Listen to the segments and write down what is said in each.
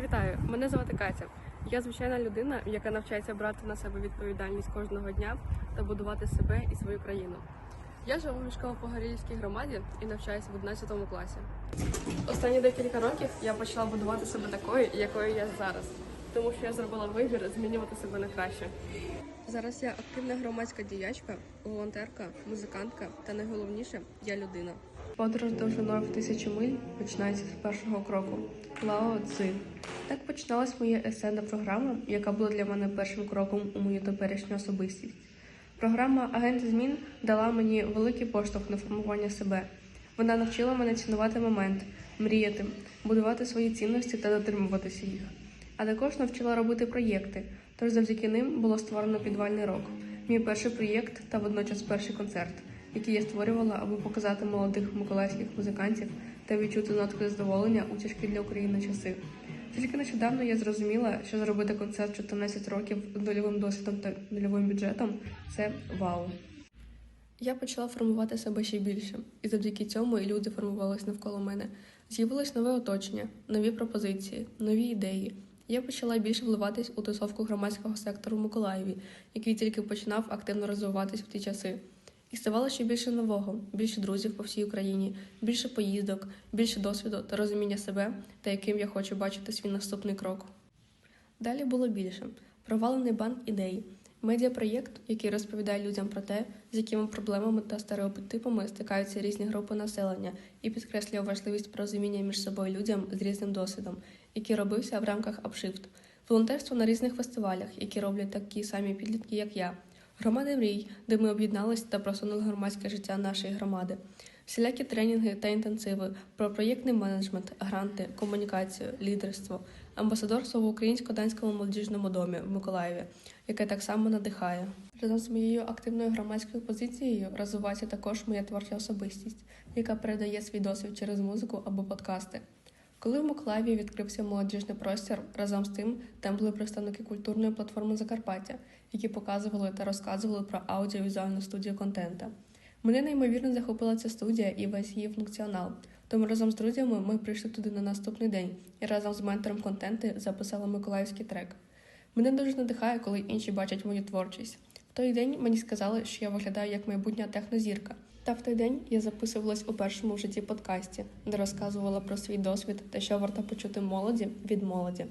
Вітаю, мене звати Катя. Я звичайна людина, яка навчається брати на себе відповідальність кожного дня та будувати себе і свою країну. Я живу в Мішково-Погорільській громаді і навчаюся в 11 класі. Останні декілька років я почала будувати себе такою, якою я зараз, тому що я зробила вибір змінювати себе на краще. Зараз я активна громадська діячка, волонтерка, музикантка та найголовніше я людина. Подорож довжиною в тисячу миль починається з першого кроку. Лао Цзи. Так починалась моя есенна програма, яка була для мене першим кроком у мою теперішню особистість. Програма Агенти змін дала мені великий поштовх на формування себе. Вона навчила мене цінувати момент, мріяти, будувати свої цінності та дотримуватися їх. А також навчила робити проєкти, тож завдяки ним було створено підвальний рок, мій перший проєкт та водночас перший концерт, який я створювала, аби показати молодих миколаївських музикантів та відчути нотки задоволення у тяжкі для України часи. Тільки нещодавно я зрозуміла, що зробити концерт 14 років з нульовим досвідом та нульовим бюджетом це вау. Я почала формувати себе ще більше, і завдяки цьому і люди формувались навколо мене. З'явилось нове оточення, нові пропозиції, нові ідеї. Я почала більше вливатись у тусовку громадського сектору в Миколаєві, який тільки починав активно розвиватись в ті часи. І ставало ще більше нового, більше друзів по всій Україні, більше поїздок, більше досвіду та розуміння себе та яким я хочу бачити свій наступний крок. Далі було більше провалений банк ідей, медіапроєкт, який розповідає людям про те, з якими проблемами та стереотипами стикаються різні групи населення, і підкреслює важливість порозуміння між собою людям з різним досвідом, який робився в рамках Upshift. волонтерство на різних фестивалях, які роблять такі самі підлітки, як я. Громада мрій, де ми об'єдналися та просунули громадське життя нашої громади. Всілякі тренінги та інтенсиви про проєктний менеджмент, гранти, комунікацію, лідерство, амбасадорство в українсько-данському молодіжному домі в Миколаєві, яке так само надихає. Разом з моєю активною громадською позицією розвивається також моя творча особистість, яка передає свій досвід через музику або подкасти. Коли в Миколаєві відкрився молодіжний простір, разом з тим там були представники культурної платформи Закарпаття, які показували та розказували про аудіовізуальну студію контента. Мене неймовірно захопила ця студія і весь її функціонал. Тому разом з друзями ми прийшли туди на наступний день і разом з ментором контенту записали миколаївський трек. Мене дуже надихає, коли інші бачать мою творчість. В той день мені сказали, що я виглядаю як майбутня технозірка. Та в той день я записувалась у першому в житті подкасті, де розказувала про свій досвід та що варто почути молоді від молоді.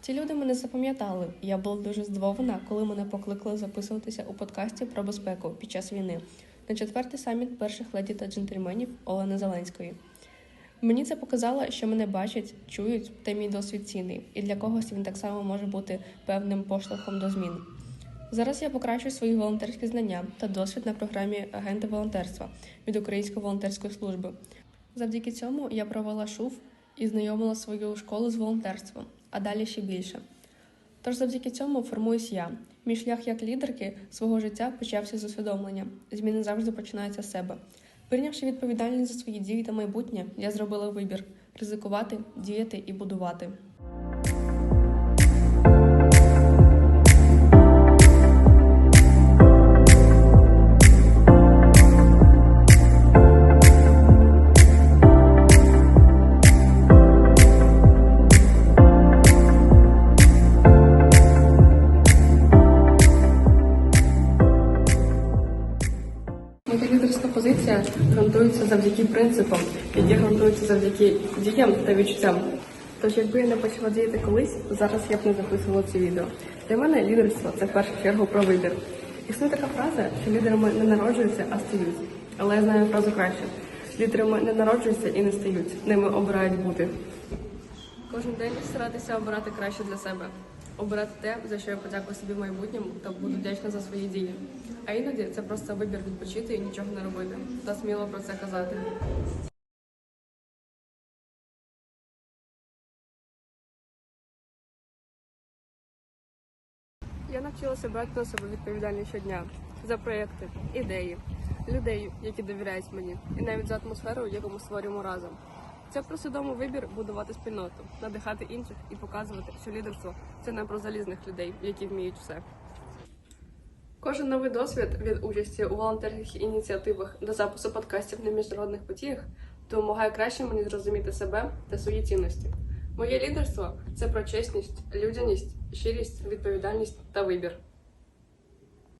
Ці люди мене запам'ятали. Я була дуже здивована, коли мене покликали записуватися у подкасті про безпеку під час війни на четвертий саміт перших леді та джентльменів Олени Зеленської. Мені це показало, що мене бачать, чують, та мій досвід цінний, і для когось він так само може бути певним поштовхом до змін. Зараз я покращую свої волонтерські знання та досвід на програмі Агенти волонтерства від Української волонтерської служби. Завдяки цьому я провела шув і знайомила свою школу з волонтерством, а далі ще більше. Тож завдяки цьому формуюсь я. Мій шлях як лідерки свого життя почався з усвідомлення. Зміни завжди починаються з себе. Прийнявши відповідальність за свої дії та майбутнє, я зробила вибір ризикувати, діяти і будувати. Позиція ґрунтується завдяки принципам, які ґрунтуються завдяки діям та відчуттям. Тож, якби я не почала діяти колись, зараз я б не записувала ці відео. Для мене лідерство це в першу чергу про вибір. Існує така фраза, що лідерами не народжуються, а стають. Але я знаю фразу краще: лідерами не народжуються і не стають, ними обирають бути. Кожен день старатися обирати краще для себе, обирати те, за що я подякую собі в майбутньому та буду вдячна за свої дії. А іноді це просто вибір відпочити і нічого не робити та сміло про це казати. Я навчилася брати на себе відповідальність щодня за проекти, ідеї, людей, які довіряють мені, і навіть за атмосферу, яку ми створюємо разом. Це про свідомий вибір будувати спільноту, надихати інших і показувати, що лідерство це не про залізних людей, які вміють все. Кожен новий досвід від участі у волонтерських ініціативах до запису подкастів на міжнародних подіях допомагає краще мені зрозуміти себе та свої цінності. Моє лідерство це про чесність, людяність, щирість, відповідальність та вибір.